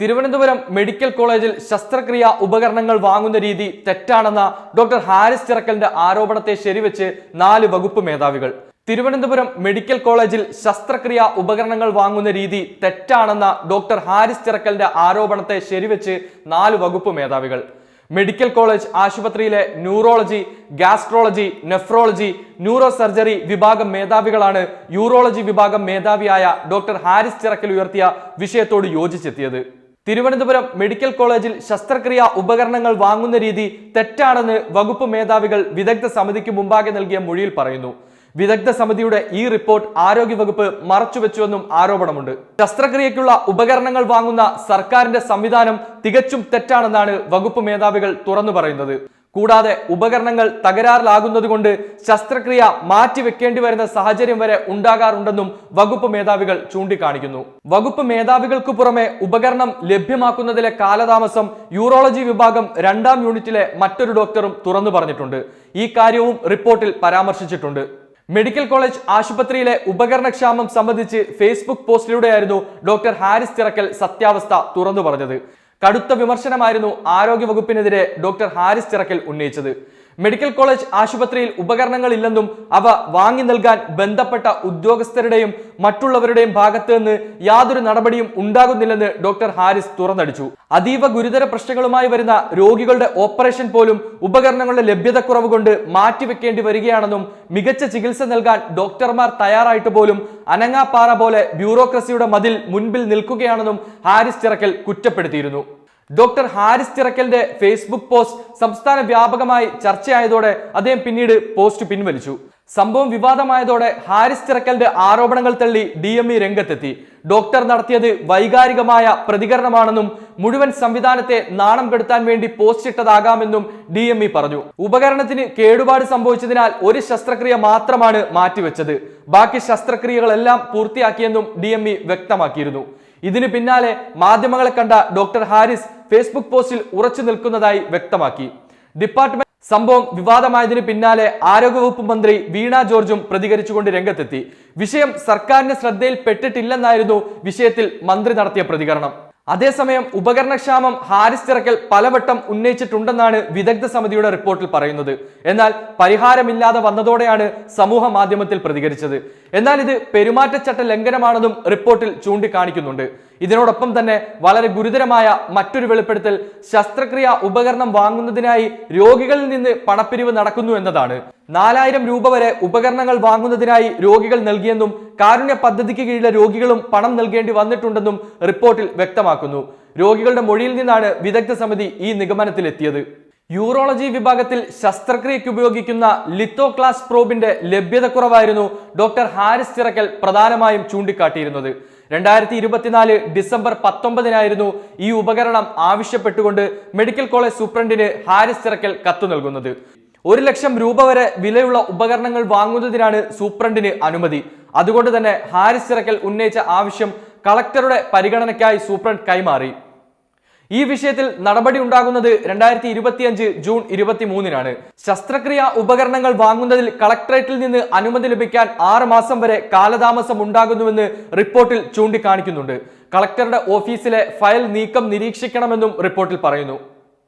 Thiruvananthapuram medical കോളേജിൽ ശസ്ത്രക്രിയ ഉപകരണങ്ങൾ വാങ്ങുന്ന രീതി തെറ്റാണെന്ന ഡോക്ടർ ഹാരിസ് ചിറക്കലിന്റെ ആരോപണത്തെ ശരിവെച്ച് നാല് വകുപ്പ് മേധാവികൾ. തിരുവനന്തപുരം മെഡിക്കൽ കോളേജിൽ ശസ്ത്രക്രിയ ഉപകരണങ്ങൾ വാങ്ങുന്ന രീതി തെറ്റാണെന്ന ഡോക്ടർ ഹാരിസ് ചിറക്കലിന്റെ ആരോപണത്തെ ശരിവെച്ച് നാല് വകുപ്പ് മേധാവികൾ. മെഡിക്കൽ കോളേജ് ആശുപത്രിയിലെ neurology gastrology nephrology neuro surgery വിഭാഗം മേധാവികളാണ് യൂറോളജി വിഭാഗം മേധാവിയായ ഡോക്ടർ ഹാരിസ് ചിറക്കൽ ഉയർത്തിയ വിഷയത്തോട് യോജിച്ചെത്തിയത്. തിരുവനന്തപുരം മെഡിക്കൽ കോളേജിൽ ശസ്ത്രക്രിയ ഉപകരണങ്ങൾ വാങ്ങുന്ന രീതി തെറ്റാണെന്ന് വകുപ്പ് മേധാവികൾ വിദഗ്ധ സമിതിക്ക് മുമ്പാകെ നൽകിയ മൊഴിയിൽ പറയുന്നു. വിദഗ്ധ സമിതിയുടെ ഈ റിപ്പോർട്ട് ആരോഗ്യവകുപ്പ് മറച്ചുവെച്ചുവെന്നും ആരോപണമുണ്ട്. ശസ്ത്രക്രിയയ്ക്കുള്ള ഉപകരണങ്ങൾ വാങ്ങുന്ന സർക്കാരിന്റെ സംവിധാനം തികച്ചും തെറ്റാണെന്നാണ് വകുപ്പ് മേധാവികൾ തുറന്നു പറയുന്നത്. കൂടാതെ ഉപകരണങ്ങൾ തകരാറിലാകുന്നതുകൊണ്ട് ശസ്ത്രക്രിയ മാറ്റിവെക്കേണ്ടി വരുന്ന സാഹചര്യം വരെ ഉണ്ടാകാറുണ്ടെന്നും വകുപ്പ് മേധാവികൾ ചൂണ്ടിക്കാണിക്കുന്നു. വകുപ്പ് മേധാവികൾക്ക് പുറമെ ഉപകരണം ലഭ്യമാക്കുന്നതിലെ കാലതാമസം യൂറോളജി വിഭാഗം രണ്ടാം യൂണിറ്റിലെ മറ്റൊരു ഡോക്ടറും തുറന്നു പറഞ്ഞിട്ടുണ്ട്. ഈ കാര്യവും റിപ്പോർട്ടിൽ പരാമർശിച്ചിട്ടുണ്ട്. മെഡിക്കൽ കോളേജ് ആശുപത്രിയിലെ ഉപകരണക്ഷാമം സംബന്ധിച്ച് ഫേസ്ബുക്ക് പോസ്റ്റിലൂടെയായിരുന്നു ഡോക്ടർ ഹാരിസ് ചിറക്കൽ സത്യാവസ്ഥ തുറന്നു പറഞ്ഞത്. കടുത്ത വിമർശനമായിരുന്നു ആരോഗ്യവകുപ്പിനെതിരെ ഡോക്ടർ ഹാരിസ് ചിറക്കൽ ഉന്നയിച്ചത്. മെഡിക്കൽ കോളേജ് ആശുപത്രിയിൽ ഉപകരണങ്ങൾ ഇല്ലെന്നും അവ വാങ്ങി നൽകാൻ ബന്ധപ്പെട്ട ഉദ്യോഗസ്ഥരുടെയും മറ്റുള്ളവരുടെയും ഭാഗത്ത് നിന്ന് യാതൊരു നടപടിയും ഉണ്ടാകുന്നില്ലെന്ന് ഡോക്ടർ ഹാരിസ് തുറന്നടിച്ചു. അതീവ ഗുരുതര പ്രശ്നങ്ങളുമായി വരുന്ന രോഗികളുടെ ഓപ്പറേഷൻ പോലും ഉപകരണങ്ങളുടെ ലഭ്യതക്കുറവ് കൊണ്ട് മാറ്റിവെക്കേണ്ടി വരികയാണെന്നും മികച്ച ചികിത്സ നൽകാൻ ഡോക്ടർമാർ തയ്യാറായിട്ട് പോലും അനങ്ങാപ്പാറ പോലെ ബ്യൂറോക്രസിയുടെ മതിൽ മുൻപിൽ നിൽക്കുകയാണെന്നും ഹാരിസ് ചിറക്കൽ കുറ്റപ്പെടുത്തിയിരുന്നു. ഡോക്ടർ ഹാരിസ് ചിറക്കലിന്റെ ഫേസ്ബുക്ക് പോസ്റ്റ് സംസ്ഥാന വ്യാപകമായി ചർച്ചയായതോടെ അദ്ദേഹം പിന്നീട് പോസ്റ്റ് പിൻവലിച്ചു. സംഭവം വിവാദമായതോടെ ഹാരിസ് ചിറക്കലിന്റെ ആരോപണങ്ങൾ തള്ളി ഡി എം ഇ രംഗത്തെത്തി. ഡോക്ടർ നടത്തിയത് വൈകാരികമായ പ്രതികരണമാണെന്നും മുഴുവൻ സംവിധാനത്തെ നാണം കെടുത്താൻ വേണ്ടി പോസ്റ്റ് ഇട്ടതാകാമെന്നും ഡി എം ഇ പറഞ്ഞു. ഉപകരണത്തിന് കേടുപാട് സംഭവിച്ചതിനാൽ ഒരു ശസ്ത്രക്രിയ മാത്രമാണ് മാറ്റിവെച്ചത്. ബാക്കി ശസ്ത്രക്രിയകളെല്ലാം പൂർത്തിയാക്കിയെന്നും ഡി വ്യക്തമാക്കിയിരുന്നു. ഇതിനു പിന്നാലെ മാധ്യമങ്ങളെ കണ്ട ഡോക്ടർ ഹാരിസ് ഫേസ്ബുക്ക് പോസ്റ്റിൽ ഉറച്ചു നിൽക്കുന്നതായി വ്യക്തമാക്കി. ഡിപ്പാർട്ട്മെന്റ് സംഭവം വിവാദമായതിനു പിന്നാലെ ആരോഗ്യവകുപ്പ് മന്ത്രി വീണ ജോർജും പ്രതികരിച്ചുകൊണ്ട് രംഗത്തെത്തി. വിഷയം സർക്കാരിന്റെ ശ്രദ്ധയിൽപ്പെട്ടിട്ടില്ലെന്നായിരുന്നു വിഷയത്തിൽ മന്ത്രി നടത്തിയ പ്രതികരണം. അതേസമയം ഉപകരണക്ഷാമം ഹാരിസ് ചിറക്കൽ പലവട്ടം ഉന്നയിച്ചിട്ടുണ്ടെന്നാണ് വിദഗ്ധ സമിതിയുടെ റിപ്പോർട്ടിൽ പറയുന്നത്. എന്നാൽ പരിഹാരമില്ലാതെ വന്നതോടെയാണ് സമൂഹ മാധ്യമത്തിൽ പ്രതികരിച്ചത്. എന്നാൽ ഇത് പെരുമാറ്റച്ചട്ട ലംഘനമാണെന്നും റിപ്പോർട്ടിൽ ചൂണ്ടിക്കാണിക്കുന്നുണ്ട്. ഇതിനോടൊപ്പം തന്നെ വളരെ ഗുരുതരമായ മറ്റൊരു വെളിപ്പെടുത്തൽ ശസ്ത്രക്രിയ ഉപകരണം വാങ്ങുന്നതിനായി രോഗികളിൽ നിന്ന് പണപ്പിരിവ് നടക്കുന്നു എന്നതാണ്. നാലായിരം രൂപ വരെ ഉപകരണങ്ങൾ വാങ്ങുന്നതിനായി രോഗികൾ നൽകിയെന്നും കാരുണ്യ പദ്ധതിക്ക് കീഴിലെ രോഗികളും പണം നൽകേണ്ടി വന്നിട്ടുണ്ടെന്നും റിപ്പോർട്ടിൽ വ്യക്തമാക്കുന്നു. രോഗികളുടെ മൊഴിയിൽ നിന്നാണ് വിദഗ്ധ സമിതി ഈ നിഗമനത്തിലെത്തിയത്. യൂറോളജി വിഭാഗത്തിൽ ശസ്ത്രക്രിയയ്ക്ക് ഉപയോഗിക്കുന്ന ലിത്തോ ക്ലാസ് പ്രോബിന്റെ ലഭ്യതക്കുറവായിരുന്നു ഡോക്ടർ ഹാരിസ് ചിറക്കൽ പ്രധാനമായും ചൂണ്ടിക്കാട്ടിയിരുന്നത്. രണ്ടായിരത്തി ഇരുപത്തിനാല് ഡിസംബർ പത്തൊമ്പതിനായിരുന്നു ഈ ഉപകരണം ആവശ്യപ്പെട്ടുകൊണ്ട് മെഡിക്കൽ കോളേജ് സൂപ്രണ്ടിന് ഹാരിസ് ചിറക്കൽ കത്തു നൽകുന്നത്. ഒരു ലക്ഷം രൂപ വരെ വിലയുള്ള ഉപകരണങ്ങൾ വാങ്ങുന്നതിനാണ് സൂപ്രണ്ടിന് അനുമതി. അതുകൊണ്ട് തന്നെ ഹാരിസ് ചിറക്കൽ ഉന്നയിച്ച ആവശ്യം കളക്ടറുടെ പരിഗണനയ്ക്കായി സൂപ്രണ്ട് കൈമാറി. ഈ വിഷയത്തിൽ നടപടി ഉണ്ടാകുന്നത് രണ്ടായിരത്തി ഇരുപത്തിയഞ്ച് ജൂൺ ഇരുപത്തി മൂന്നിനാണ് ശസ്ത്രക്രിയ ഉപകരണങ്ങൾ വാങ്ങുന്നതിൽ കളക്ടറേറ്റിൽ നിന്ന് അനുമതി ലഭിക്കാൻ ആറ് മാസം വരെ കാലതാമസം ഉണ്ടാകുന്നുവെന്ന് റിപ്പോർട്ടിൽ ചൂണ്ടിക്കാണിക്കുന്നുണ്ട്. കളക്ടറുടെ ഓഫീസിലെ ഫയൽ നീക്കം നിരീക്ഷിക്കണമെന്നും റിപ്പോർട്ടിൽ പറയുന്നു.